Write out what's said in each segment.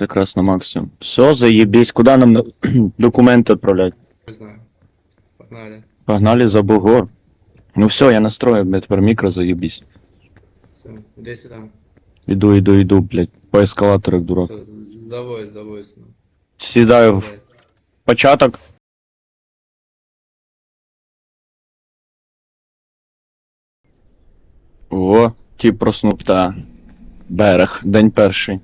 Якраз, якраз на максимум. Все, заебись. Куда нам на- документы отправлять? Не знаю. Погнали. Погнали за бугор. Ну все, я настрою, блядь, тепер мікро заебись. Все, іди сюди. Іду, іду, іду, блядь. По ескалатору, як дурак. Все, завой, завой. ну. Сідаю в початок. О, ті проснув та. Берег, день перший.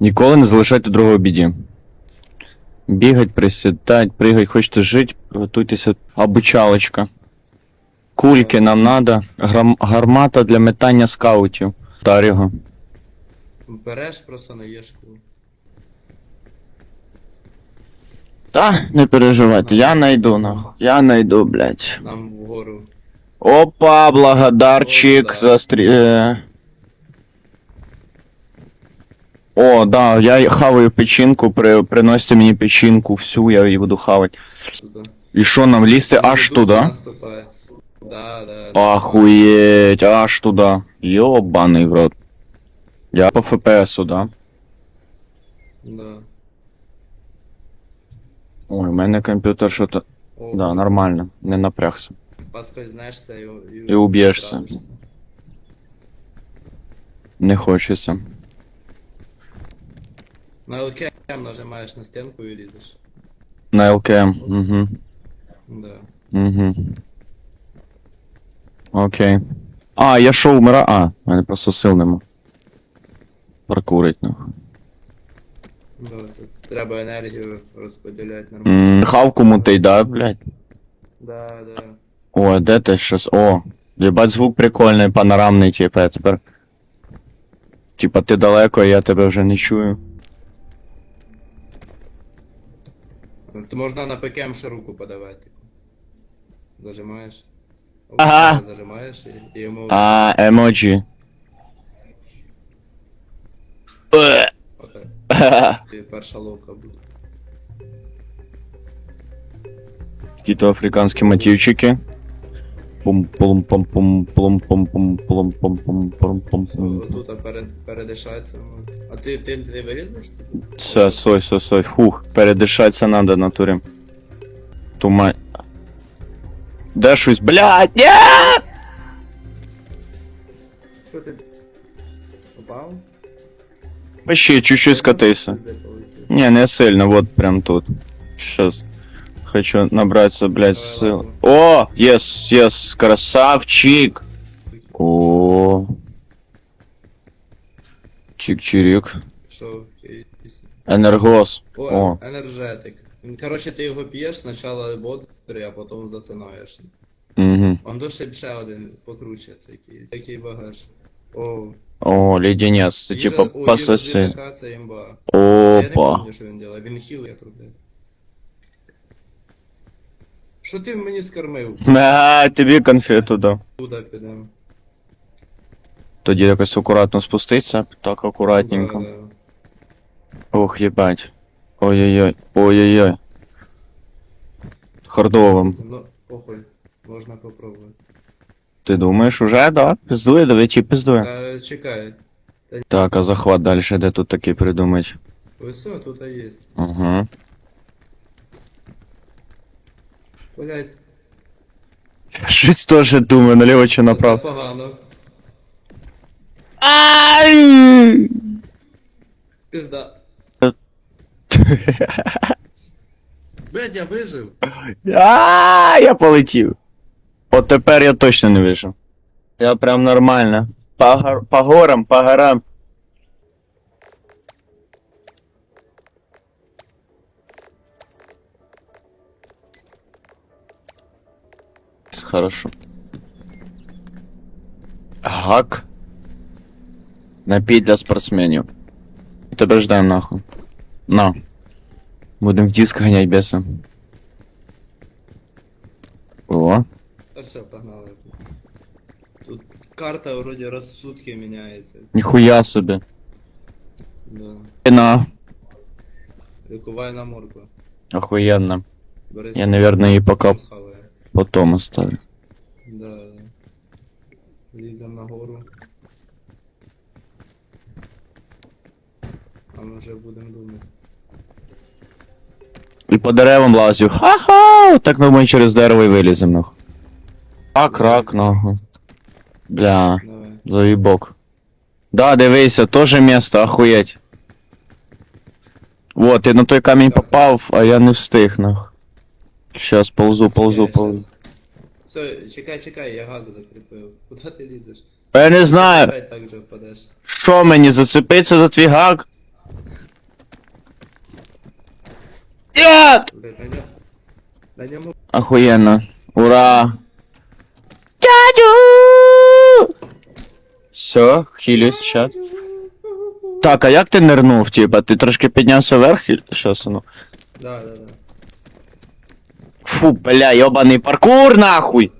Ніколи не залишайте другого в біді. Бігать, присідать, пригать, хочете жить, готуйтеся. Обучалочка. Кульки нам надо. Грам... Гармата для метання скаутів. Таріго. Береш просто на єшку. Та, не переживайте, я найду, нахуй. Я найду, блядь. Нам вгору. Опа, благодарчик О, да. за стрі... е. О, да, я хаваю печінку, при... приносите мені печінку всю, я її буду хавати. Туди. І що нам лізти аж туди? наступає. Да, да. да. Аж туда. Ёбаный в рот. Я по ФПСу, да? Да. Ой, у мене комп'ютер що-то. О, Да, нормально, не напрягся. Поскользнешься і, І уб'єшся. Не хочеться. На ЛКМ нажимаєш на стінку і лізеш. На ЛКМ. Угу. Да. Угу. Окей. А, я шо вмира. А, в мене просто сил нема. Паркурить, нахуй. Да, тут треба енергію розподіляти нормально. М, Хавку мутий, да, блядь? Да, да. О, де ти щось? О, єбать звук прикольний, панорамний, типа, я тепер. Типа ти далеко, я тебе вже не чую. То можна на ПКМ ще руку подавати. Зажимаєш. Ага. Зажимаєш і, і йому А, емоджі. Е, отак. І перша ловка буде. Какие-то африканські мотивчики. Тут передишається. А ты, ты не вилізеш? Все, сой, сой, сой, фух, передишатися надо натурі. Тума. Де щось, блядь, ні! Що ти? Попав? Вообще, чуть-чуть скатися. Не, не сильно, вот прям тут. Щас. Хочу набраться, блядь, сил. О, yes, yes, красавчик. О. Чик-чирик. Що? якийсь- Енергос. О, О. енергетик. Він, Коротше, ти його п'єш, спочатку бодрий, а потім засинаєш. Угу. Он до ще один покруче такий. Такий багаж. О, О, леденец. Це їжа- типа о, їжа з пососи. літака, це імба. Я не Опа. пам'ятаю, що він робить. Він хіл, я тут. Що ти мені скормив? А, тобі конфету дав. Куди підемо? Тоді якось акуратно спуститься. Так акуратненько. Да, да. Ох, єбать. Ой-ой-ой. Ой-ой-ой. Хардовим. Ну, похуй. Можна попробувати. Ти думаєш, уже, да? Пиздує, давай чи пиздує. Та чекай. Так, а захват далі, де тут такий придумать? Ось все, тут є. Ага. Блять, Щось теж думаю, наліво чи це направо. погано. Ай! Пизда. Блять, я вижив. А, я полетів. От тепер я точно не вижив. Я прям нормально. По, гор- по горам, по горам. Хорошо. Гак. Напій для спортсменів. Тебе ждем нахуй. На. Будем в диск гонять беса. О. Та все, погнали. Тут карта вроде раз в сутки міняється. Ніхуя собі. Да. На. Лікувальна морква. Охуєнно. Бери Я, наверное, її поки потім схаваю. Потом оставлю. Да. Лізем нагору. А ми вже будемо думати. І по деревам лазю. Ха-ха! Так ми через дерево і вилізем, нахуй. Рак, рак, нахуй. Бля, Давай. заїбок. Да, дивися, тоже место, охуєть. Вот, ти на той камінь попав, а я не встиг, нахуй. Щас, ползу, ползу, Я ползу. щас- Все, чекай, чекай, я гак закріпив. Куди ти лізеш? Я не знаю, Опять так же впадеш. що мені зацепиться за твій гак? Нет! Блять, на ньому. На ньому. Охуєнно. Ура! Дядю! Все, хилюсь, щас. Так, а як ти нирнув, типа? Ти трошки піднявся вверх і щас, ну. Да, да, да. Фу, бля, йобаний паркур нахуй!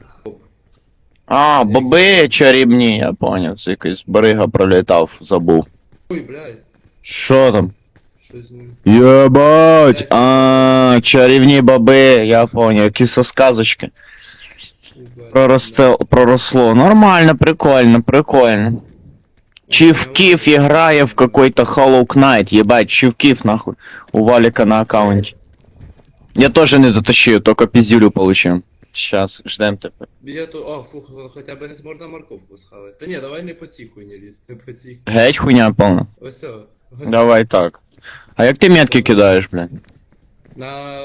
А, боби чарівні, я поняв, це якийсь барига пролітав, забув. Ой, блядь. Що там? Що з ним? Єбать! А, чарівні баби, я поняв, якісь со сказочки. Ебать, Проросте, проросло. Нормально, прикольно, прикольно. Чивкив играя в какой-то Hollow Knight, ебать, Чивкив нахуй. У Валика на аккаунте. Я тоже не дотащил, только пиздюлю получил. Сейчас, ждем тебе. Я то. О, фух, хоча б не можна морковку схавати. Та ні, давай не по цій хуйні лізь, не по цій. Геть хуйня полна. Ось о. Ось Давай так. А як ти метки кидаєш, блядь? На